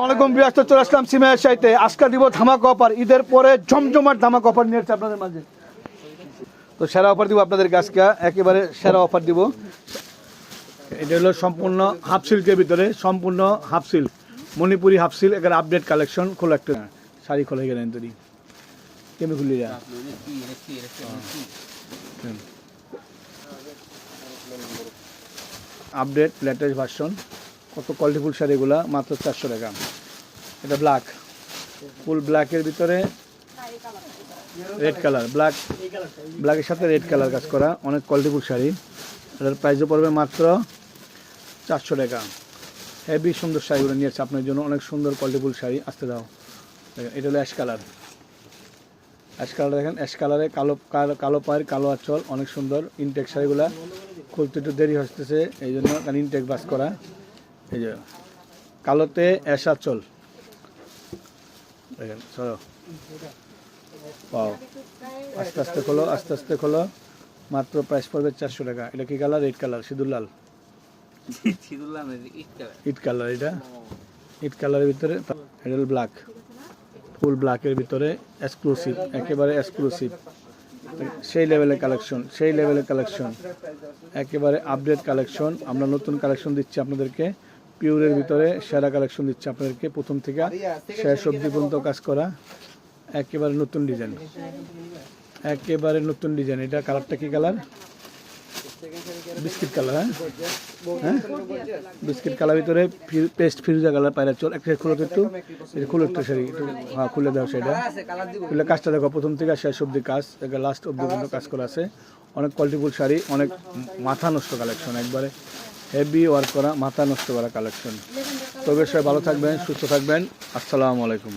আসসালামাইকুম আসলাম সিমের সাইতে আজকে দিব ধামাকা অফার। ঈদের পরে জমজমাট ধামাকা অফার নিয়ে আপনাদের মাঝে। তো সেরা অফার দিব আপনাদেরকে আজকে। একেবারে সেরা অফার দিব। এটা হলো সম্পূর্ণ হাফ সিল্কের ভিতরে, সম্পূর্ণ half silk. Manipuri half silk এখানে আপডেট কালেকশন খোলা একটা শাড়ি খোলা গেলেন তৈরি। কেমনি খুলি যা আপডেট লেটেস্ট ভার্সন কত কোয়ালিটিফুল শাড়িগুলা মাত্র চারশো টাকা। এটা ব্ল্যাক ফুল ব্ল্যাকের ভিতরে রেড কালার ব্ল্যাক ব্ল্যাকের সাথে রেড কালার কাজ করা। অনেক কোয়ালিটিফুল শাড়ি। এটার প্রাইসও পড়বে মাত্র চারশো টাকা। হেভি সুন্দর শাড়িগুলো নিয়ে নিয়েছে আপনার জন্য। অনেক সুন্দর কোয়ালিটিফুল শাড়ি। আসতে দাও। দেখেন, এটা হলো অ্যাশ কালার অ্যাশ কালার দেখেন অ্যাশ কালারে কালো কালো কালো পায়ের কালো আঁচল। অনেক সুন্দর। ইনটেক শাড়িগুলা খুলতে একটু দেরি হচ্ছে এই জন্য ইনটেক বাস করা। এই যে কালোতে অ্যাশ চল। দেখেন চলো। পাও আস্তে আস্তে খোলো আস্তে আস্তে খোলো। মাত্র প্রাইস পড়বে চারশো টাকা। এটা কি কালার রেড কালার সিঁদুর লাল। ইট কালার এটা। ইট কালারের ভিতরে এটা ব্ল্যাক ফুল ব্ল্যাকের ভিতরে এক্সক্লুসিভ একেবারে এক্সক্লুসিভ সেই লেভেলের কালেকশন সেই লেভেলের কালেকশন একেবারে আপডেট কালেকশন আমরা নতুন কালেকশন দিচ্ছি আপনাদেরকে। পিওরের ভিতরে সেরা কালেকশন দিচ্ছে আপনাদেরকে। প্রথম থেকে শেষ অবধি পর্যন্ত কাজ করা। একেবারে নতুন ডিজাইন একেবারে নতুন ডিজাইন এটা কালারটা কি কালার বিস্কিট কালার হ্যাঁ? হ্যাঁ? বিস্কিট কালার ভিতরে পেস্ট ফিরুজা কালার পায়রা চল একটা খুলো একটু। খুলো একটু শাড়ি একটু হ্যাঁ খুলে দাও সেটা। খুলে কাজটা দেখো, প্রথম থেকে শেষ অবধি কাজ। লাস্ট অবধি পর্যন্ত কাজ করা আছে। অনেক কোয়ালিটিফুল শাড়ি, অনেক মাথা নষ্ট কালেকশন একবারে। হেভি ওয়ার্ক করা, মাথা নষ্ট করা কালেকশন তবে সবাই ভালো থাকবেন, সুস্থ থাকবেন। আসসালামু আলাইকুম।